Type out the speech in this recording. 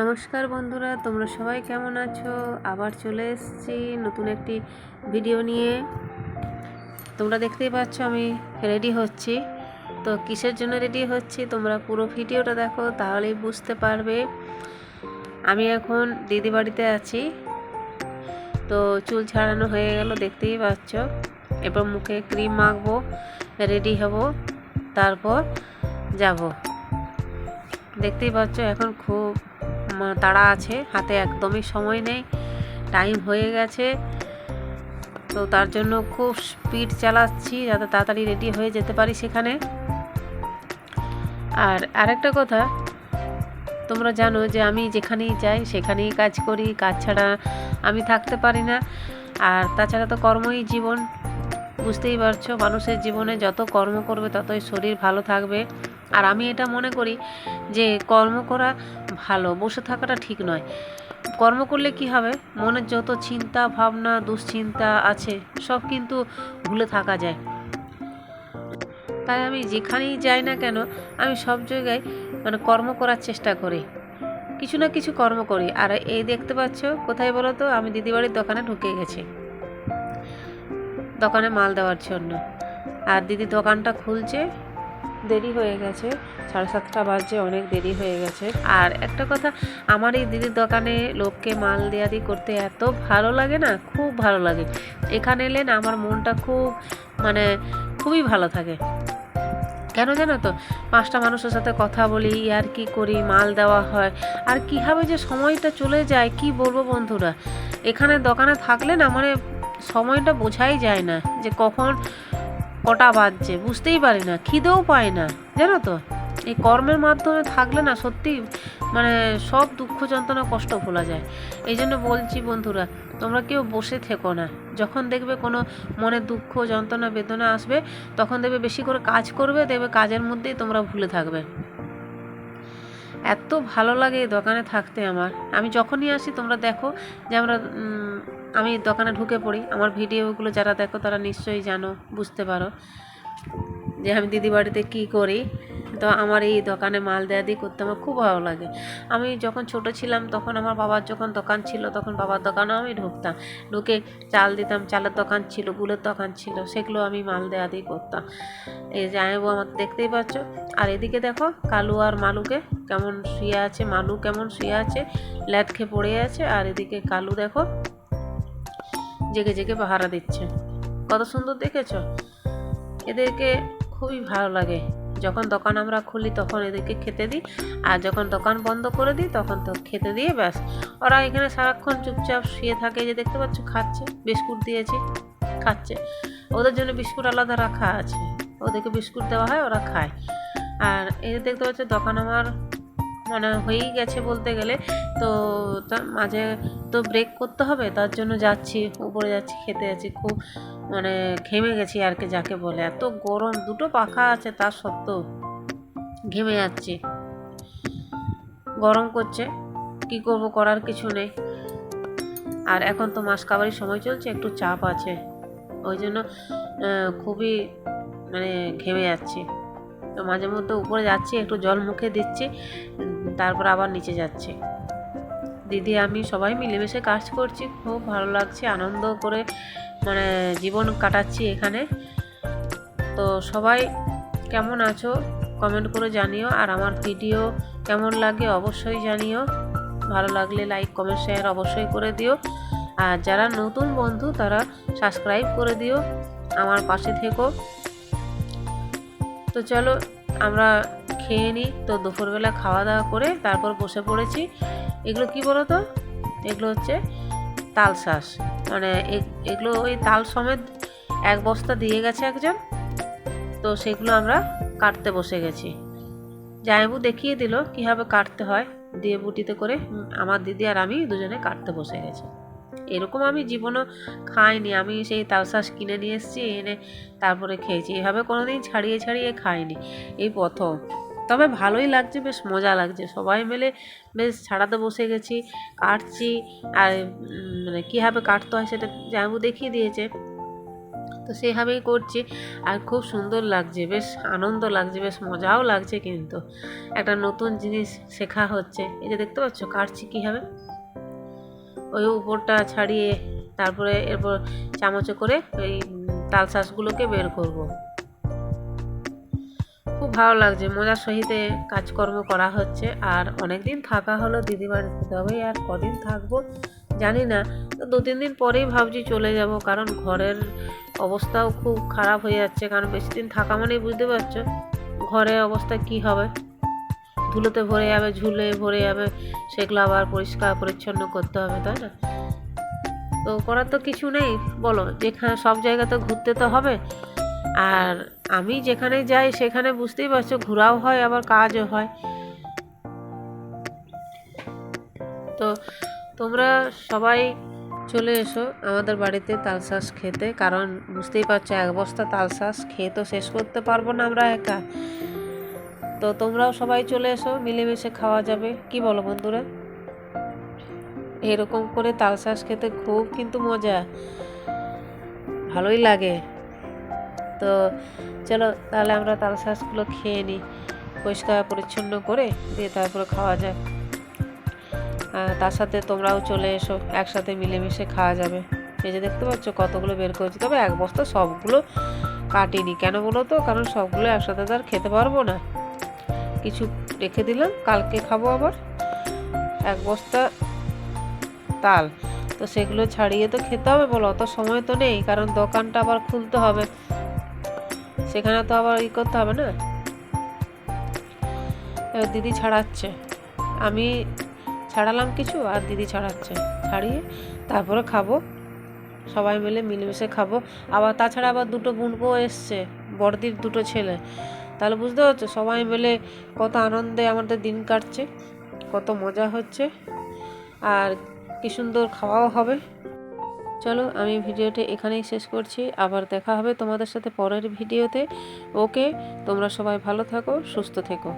নমস্কার বন্ধুরা, তোমরা সবাই কেমন আছো? আবার চলে এসেছি নতুন একটি ভিডিও নিয়ে। তোমরা দেখতেই পাচ্ছ আমি রেডি হচ্ছি। তো কিসের জন্য রেডি হচ্ছি? তোমরা পুরো ভিডিওটা দেখো, তাহলেই বুঝতে পারবে। আমি এখন দিদি বাড়িতে আছি। তো চুল ছাড়ানো হয়ে গেল, দেখতেই পাচ্ছ। এবার মুখে ক্রিম মাখবো রেডি হব, তারপর যাব। দেখতেই পাচ্ছ এখন খুব তাড়া আছে, হাতে একদমই সময় নেই টাইম হয়ে গেছে। তো তার জন্য খুব স্পিড চালাচ্ছি, যাতে তাড়াতাড়ি রেডি হয়ে যেতে পারি সেখানে। আর আরেকটা কথা, তোমরা জানো যে আমি যেখানেই যাই, সেখানেই কাজ করি, কাজ ছাড়া আমি থাকতে পারি না। আর তাছাড়া তো কর্মই জীবন। বুঝতেই পারছ, মানুষের জীবনে যত কর্ম করবে, ততই শরীর ভালো থাকবে। আর আমি এটা মনে করি যে কর্ম করা ভালো, বসে থাকাটা ঠিক নয়। কর্ম করলে কি হবে? মনের যত চিন্তা, ভাবনা, দুশ্চিন্তা আছে, সব কিন্তু ভুলে থাকা যায়। তাই আমি যেখানেই যাই না কেন, আমি সব জায়গায় মানে কর্ম করার চেষ্টা করি। কিছু না কিছু কর্ম করি। আর এই দেখতে পাচ্ছ, কোথায় বলো তো? আমি দিদিবাড়ির দোকানে ঢুকে গেছি। দোকানে মাল দেওয়ার জন্য। আর দিদি দোকানটা খুলছে। দেরি হয়ে গেছে। সাড়ে সাতটা বাজে, অনেক দেরি হয়ে গেছে। আর একটা কথা, আমার এই দিদির দোকানে লোককে মাল দেওয়া দিয়ে করতে এত ভালো লাগে না, খুব ভালো লাগে। এখানে এলে না আমার মনটা খুব মানে খুবই ভালো থাকে। কেন জানো তো? পাঁচটা মানুষের সাথে কথা বলি, আর কি করি, মাল দেওয়া হয়। আর কীভাবে যে সময়টা চলে যায়, কি বলব বন্ধুরা? এখানে দোকানে থাকলে না মানে সময়টা বোঝাই যায় না যে কখন কটা বাজছে, বুঝতেই পারি না, খিদেও পায় না, জানো তো? এই কর্মের মাধ্যমে থাকলে না সত্যি মানে সব দুঃখ যন্ত্রণা কষ্ট ভোলা যায়। এই জন্য বলছি বন্ধুরা, তোমরা কেউ বসে থেকো না। যখন দেখবে কোনো মনে দুঃখ, যন্ত্রণা, বেদনা আসবে, তখন দেখবে বেশি করে কাজ করবে, দেখবে কাজের মধ্যেই তোমরা ভুলে থাকবে। এত ভালো লাগে এই দোকানে থাকতে আমার। আমি যখনই আসি, তোমরা দেখো যে আমরা আমি দোকানে ঢুকে পড়ি। আমার ভিডিওগুলো যারা দেখো তারা নিশ্চয়ই জানো, বুঝতে পারো যে আমি দিদি বাড়িতে কী করি। তো আমার এই দোকানে মাল দেয়া দিয়ে করতে আমার খুব ভালো লাগে। আমি যখন ছোট ছিলাম তখন আমার বাবার যখন দোকান ছিল তখন বাবার দোকানেও আমি ঢুকতাম। ঢুকে চাল দিতাম, চালের দোকান ছিল গুলের দোকান ছিল, সেগুলো আমি মাল দেয়া দিয়ে করতাম। এই যে আয়বু আমার দেখতেই পাচ্ছ। আর এদিকে দেখো কালু আর মালুকে কেমন শুয়ে আছে, মালু কেমন শুয়ে আছে, ল্যাদ খেয়ে পড়ে আছে। আর এদিকে কালু দেখো জেগে জেগে পাহারা দিচ্ছে। কত সুন্দর দেখেছ? এদেরকে খুবই ভালো লাগে। যখন দোকান আমরা খুলি, তখন এদেরকে খেতে দিই। আর যখন দোকান বন্ধ করে দিই, তখন তো খেতে দিয়ে ব্যাস। ওরা এখানে সারাক্ষণ চুপচাপ শুয়ে থাকে। যে দেখতে পাচ্ছ, খাচ্ছে। বিস্কুট দিয়েছি, খাচ্ছে। ওদের জন্য বিস্কুট আলাদা রাখা আছে। ওদেরকে বিস্কুট দেওয়া হয়, ওরা খায়। আর যে দেখতে পাচ্ছ, দোকান আমার মানে হয়েই গেছে বলতে গেলে। তো মাঝে তো ব্রেক করতে হবে, তার জন্য যাচ্ছি, উপরে যাচ্ছি, খেতে যাচ্ছি। খুব মানে ঘেমে গেছি আর কি যাকে বলে। এত গরম, দুটো পাখা আছে তার সত্ত্বেও ঘেমে যাচ্ছি। গরম করছে, কি করব করার কিছু নেই। আর এখন তো মাস কাবারির সময় চলছে, একটু চাপ আছে। ওই জন্য খুবই মানে ঘেমে যাচ্ছি। তো মাঝে মধ্যে উপরে যাচ্ছি, একটু জল মুখে দিচ্ছি। তারপর আবার নিচে যাচ্ছে। দিদি, আমি সবাই মিলেমিশে কাজ করছি, খুব ভালো লাগছে, আনন্দ করে মানে জীবন কাটাচ্ছি এখানে। তো সবাই কেমন আছো কমেন্ট করে জানিও, আর আমার ভিডিও কেমন লাগে অবশ্যই জানিও। ভালো লাগলে লাইক, কমেন্ট, শেয়ার অবশ্যই করে দিও। আর যারা নতুন বন্ধু, তারা সাবস্ক্রাইব করে দিও আমার পাশে থেকো। তো চলো, আমরা খেয়ে নিই। তো দুপুরবেলা খাওয়া দাওয়া করে তারপর বসে পড়েছি। এগুলো কি বলো তো এগুলো হচ্ছে তাল শাঁস। মানে এগুলো ওই তাল সমেত এক বস্তা দিয়ে গেছে একজন। তো সেগুলো আমরা কাটতে বসে গেছি। জায়বু দেখিয়ে দিল কীভাবে কাটতে হয়। দিয়ে বুটিতে করে আমার দিদি আর আমি দুজনে কাটতে বসে গেছি। এরকম আমি জীবনও খাইনি। আমি সেই তাল তালশাঁস কিনে নিয়ে এসেছি, এনে তারপরে খেয়েছি। এভাবে কোনোদিন ছাড়িয়ে ছাড়িয়ে খাইনি। এই প্রথম। তবে ভালোই লাগছে বেশ মজা লাগছে। সবাই মিলে বেশ ছাড়াতে বসে গেছি কাটছি। আর মানে কীভাবে কাটতে হয় সেটা জামু দেখিয়ে দিয়েছে। তো সেইভাবেই করছি। আর খুব সুন্দর লাগছে বেশ আনন্দ লাগছে বেশ মজাও লাগছে কিন্তু। একটা নতুন জিনিস শেখা হচ্ছে। এই যে দেখতে পাচ্ছ কাটছি কীভাবে? ওই উপরটা ছাড়িয়ে তারপরে এরপর চামচে করে ওই উম, তাল শাঁসগুলোকে বের করব। ভালো লাগছে। মজার সহিতে কাজকর্ম করা হচ্ছে। আর অনেক দিন থাকা হলো দিদি বাড়িতে তবে আর কদিন থাকব জানি না। তো দু তিন দিন পরেই ভাবছি চলে যাব, কারণ ঘরের অবস্থাও খুব খারাপ হয়ে যাচ্ছে। কারণ বেশি দিন থাকা মানেই বুঝতে পারছ ঘরের অবস্থা কি হবে? ধুলোতে ভরে যাবে, ঝুলে ভরে যাবে, সেগুলো আবার পরিষ্কার পরিচ্ছন্ন করতে হবে, তাই না? তো করার তো কিছু নেই। বলো, যেখানে সব জায়গাতে ঘুরতে তো হবে। আর আমি যেখানে যাই, সেখানে বুঝতেই পারছ ঘোরাও হয়, আবার কাজও হয়। তো তোমরা সবাই চলে এসো আমাদের বাড়িতে তাল তালশাঁস খেতে, কারণ বুঝতেই পারছ এক বস্তা তাল তালশাঁস খেয়ে তো শেষ করতে পারব না আমরা একা। তো তোমরাও সবাই চলে এসো, মিলেমিশে খাওয়া যাবে। কি বলো বন্ধুরা? এরকম করে তাল তালশাঁস খেতে খুব কিন্তু মজা। ভালোই লাগে। তো চলো, তাহলে আমরা তালশাঁসগুলো খেয়ে নিই। পরিষ্কার পরিচ্ছন্ন করে দিয়ে তারপরে খাওয়া যায় তার সাথে তোমরাও চলে এসো, একসাথে মিলেমিশে খাওয়া যাবে। এই যে দেখতে পাচ্ছ কতগুলো বের করেছি, তবে এক বস্তা সবগুলো কাটিনি। কেন বলো তো? কারণ সবগুলো একসাথে তো আর খেতে পারব না। কিছু রেখে দিলাম, কালকে খাব আবার। এক বস্তা তাল। তো সেগুলো ছাড়িয়ে তো খেতে হবে বলো, অত সময় তো নেই, কারণ দোকানটা আবার খুলতে হবে। সেখানে তো আবার ই করতে হবে না? দিদি ছাড়াচ্ছে। আমি ছাড়ালাম কিছু আর দিদি ছাড়াচ্ছে। ছাড়িয়ে তারপরে খাব। সবাই মিলে মিলেমিশে খাব। আবার তাছাড়া আবার দুটো বোনপো এসছে, বড়দির দুটো ছেলে। তাহলে বুঝতে পারছ, সবাই মিলে কত আনন্দে আমাদের দিন কাটছে, কত মজা হচ্ছে। আর কি সুন্দর খাওয়াও হবে। চলো আমি ভিডিওটি এখানেই শেষ করছি। আবার দেখা হবে তোমাদের সাথে পরের ভিডিওতে। ওকে, তোমরা সবাই ভালো থাকো, সুস্থ থেকো।